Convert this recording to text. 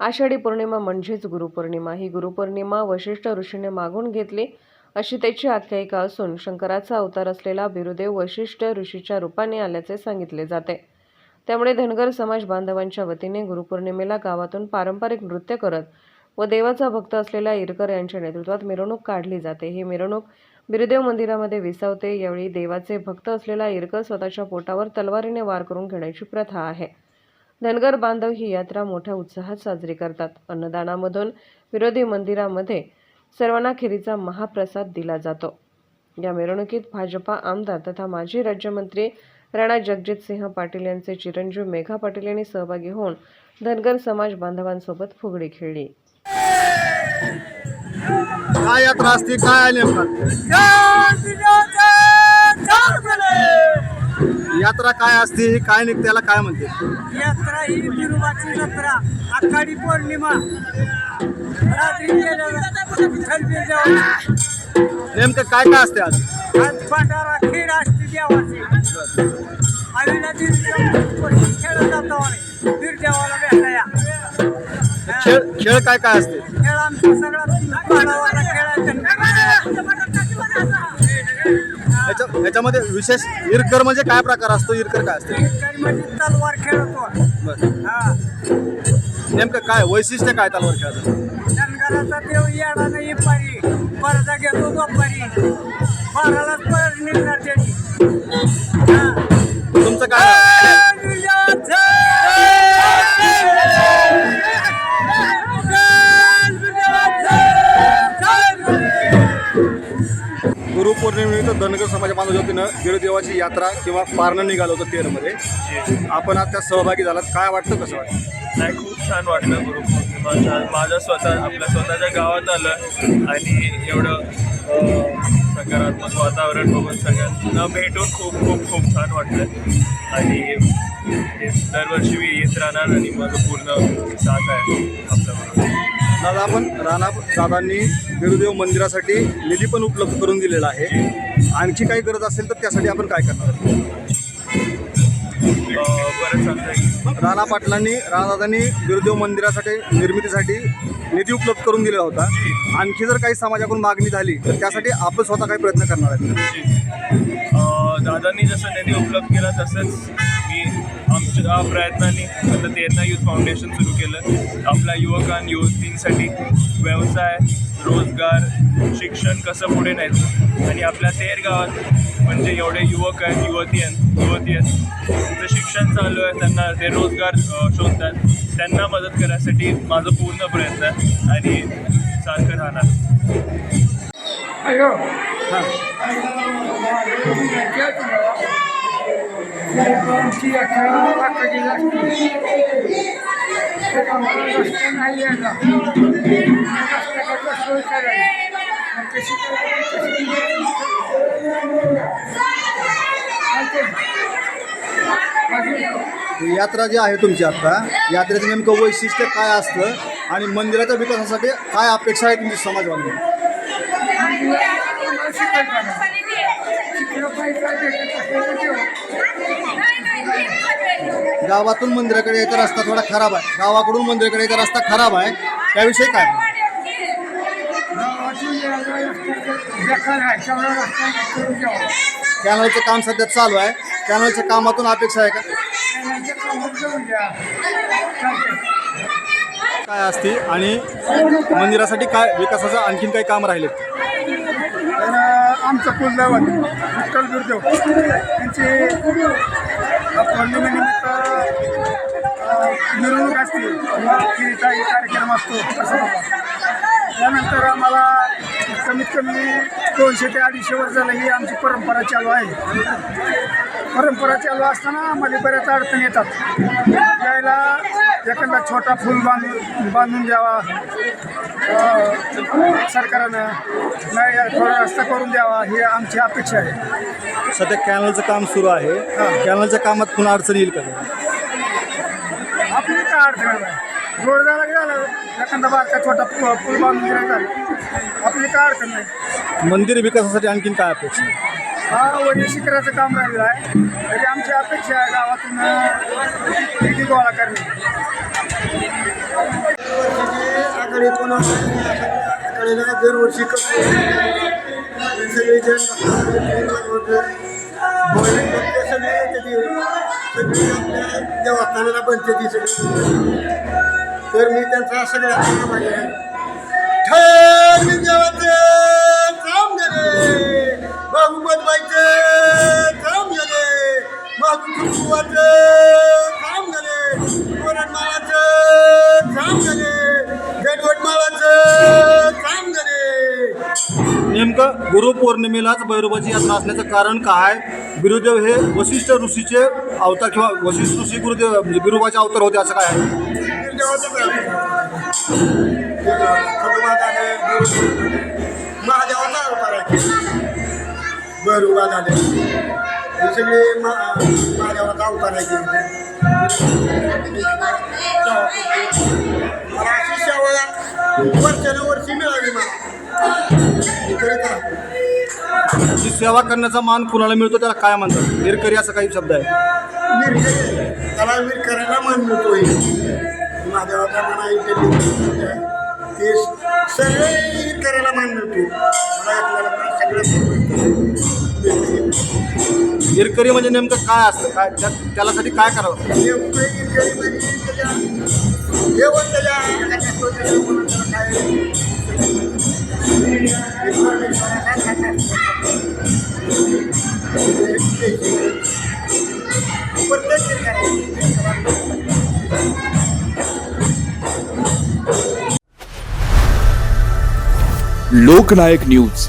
आषाढी पौर्णिमा म्हणजेच गुरुपौर्णिमा. ही गुरुपौर्णिमा वशिष्ठ ऋषीने मागून घेतली अशी त्याची आख्यायिका असून शंकराचा अवतार असलेला बिरुदेव वशिष्ठ ऋषीच्या रूपाने आल्याचे सांगितले जाते. त्यामुळे धनगर समाज बांधवांच्या वतीने गुरुपौर्णिमेला गावातून पारंपरिक नृत्य करत व देवाचा भक्त असलेल्या इरकर यांच्या नेतृत्वात मिरवणूक काढली जाते. ही मिरवणूक बिरुदेव मंदिरामध्ये विसावते. यावेळी देवाचे भक्त असलेला इरकर स्वतःच्या पोटावर तलवारीने वार करून घेण्याची प्रथा आहे. धनगर बांधव ही यात्रा मोठ्या उत्साहात साजरी करतात. अन्नदानामधून विरोधी मंदिरामध्ये सर्वांना खिरीचा महाप्रसाद दिला जातो. या मिरवणुकीत भाजपा आमदार तथा माजी राज्यमंत्री राणा जगजितसिंह पाटील यांचे चिरंजीव मेघा पाटील यांनी सहभागी होऊन धनगर समाज बांधवांसोबत फुगडी खेळली. काय यात्रा असते काय यात्रा काय असते काय निघते त्याला काय म्हणते? यात्रा ही बिरुबाची जत्रा. आखाडी पौर्णिमा. रात्री. नेमकं काय काय असते आज? आज भंडारा खीर असते देवाची. आईला बिरजावाला खेळत जातो आम्ही. बिरजावाला भेटाया खेळ खेळ काय काय असते? खेळ आमचा सगळा याच्यामध्ये विशेष इरकर म्हणजे काय प्रकार असतो? इरकर काय असते? म्हणजे तलवार खेळतो. बरं. हा. नेमकं काय वैशिष्ट्य काय तलवार खेळाचं धनगराचा देव येडा नाही पारी. परदा घेतो दुपारी बारालाच पर निघणार त्याची हा. तुमचं काय धनगर समाज बांधवाच्या वतीनं गिरदेवाची यात्रा किंवा पारणं निघालं होतं तेरमध्ये. आपण आज त्यात सहभागी झालात. काय वाटतं कसं वाटतं? नाही खूप छान वाटलं गुरुपौर्णिमाच्या माझं स्वतः आपल्या स्वतःच्या गावात आलं आणि एवढं सकारात्मक वातावरण बघून सगळ्यांना भेटून खूप खूप खूप छान वाटलं. आणि दरवर्षी मी येत राहणार आणि माझं पूर्ण साथ आहे आपल्याबरोबर. दादा आपण राणा दादांनी गुरुदेव मंदिरासाठी निधी पण उपलब्ध करून दिलेला आहे. आणखी काही गरज असेल तर त्यासाठी आपण काय करणार? बरं राणा पाटलांनी राणादादांनी गुरुदेव मंदिरासाठी निर्मितीसाठी निधी उपलब्ध करून दिलेला होता. आणखी जर काही समाजाकडून मागणी झाली तर त्यासाठी आपण स्वतः काही प्रयत्न करणार आहेत. दादांनी जसं निधी उपलब्ध केला तसंच मी प्रयत्नांनी आता तेरणा युथ फाउंडेशन सुरू केलं. आपल्या युवकां युवतींसाठी व्यवसाय रोजगार शिक्षण कसं पुढे न्यायचं? आणि आपल्या तेर गावात म्हणजे एवढे युवक आहेत युवती आहेत युवती आहेत. त्यांचं शिक्षण चालू आहे त्यांना ते रोजगार शोधतात. त्यांना मदत करण्यासाठी माझं पूर्ण प्रयत्न आहे आणि सारखं राहणार. आमची यात्रा आखाडी असते आम्हाला रस्ता नाही यायला रस्त्याचा सोय करायची मग कशी करायची, कशी करायची? अजून यात्रा जी आहे तुमची आता यात्रेचं नेमकं वैशिष्ट्य काय असतं आणि मंदिराच्या विकासासाठी काय अपेक्षा आहे तुमची समाज गावातून मंदिराकडे यायचा रस्ता थोडा खराब आहे. गावाकडून मंदिराकडे यायचा रस्ता खराब आहे. त्याविषयी काय कॅनलचं काम सध्या चालू आहे. कॅनलच्या कामातून अपेक्षा आहे का? काय असते? आणि मंदिरासाठी काय विकासाचं आणखीन काही काम राहिले आमचं कुलदैवत विठ्ठल गुरुदेव. त्यांची पौर्णिमेनिमित्त मिरवणूक असते. किंवा एक कार्यक्रम असतो. त्यानंतर आम्हाला कमीत कमी दोनशे ते अडीचशे वर्ष झालं ही आमची परंपरा चालू आहे. परंपरा चालू असताना आम्हाला बऱ्याच अडचणी येतात. त्यावेळेला एखादा छोटा फूल बांधून बांधून द्यावा. सरकारनं. नाही थोडा रस्ता करून द्यावा ही आमची अपेक्षा आहे. सध्या कॅनलचं काम सुरू आहे. कॅनलच्या कामात पुन्हा अडचण येईल का? आपली काय अडचण नाही रोड झाला. की झालं एखादा बारका छोटा पूल बांधून दिला झालं आपली काय अडचण नाही. मंदिर विकासासाठी आणखीन काय अपेक्षा आहे? हा वडील शिखराचं काम राहिलेलं आहे. तरी आमची अपेक्षा आहे गावातून निधी गोळा करणे. सगळे पुन्हा दरवर्षी करतो सगळे जण सगळे सगळी आपल्या देवस्थानाला बनते ती सगळी. तर मी त्यांचा सगळ्या आभारी ठर नेमकं गुरुपौर्णिमेलाच भैरवाची यात्रा असण्याचं कारण काय बिरुदेव हे वशिष्ठ ऋषीचे अवतार किंवा वशिष्ठ ऋषी गुरुदेव म्हणजे बिरुबाचे अवतार होते असं काय आहे महादेवाचा अवतार आहे हे सगळे अवतार मला अशी सेवा करण्याचा मान कुणाला मिळतो त्याला काय म्हणतात? निरकरी असा काही शब्द आहे. विरकरी त्याला विरकऱ्याला मान मिळतोय. महादेवाचा मना इथे ते सगळे विरकऱ्याला मान मिळतो मला सगळं निरकरी म्हणजे नेमकं काय असतं? काय त्या- त्यालासाठी काय करावं? नेमकं विरकरी म्हणजे त्याच्या जेवण त्याच्या हातात असतो, त्याच्या म्हणून त्याला काय प्रत्येक लोकनायक न्यूज.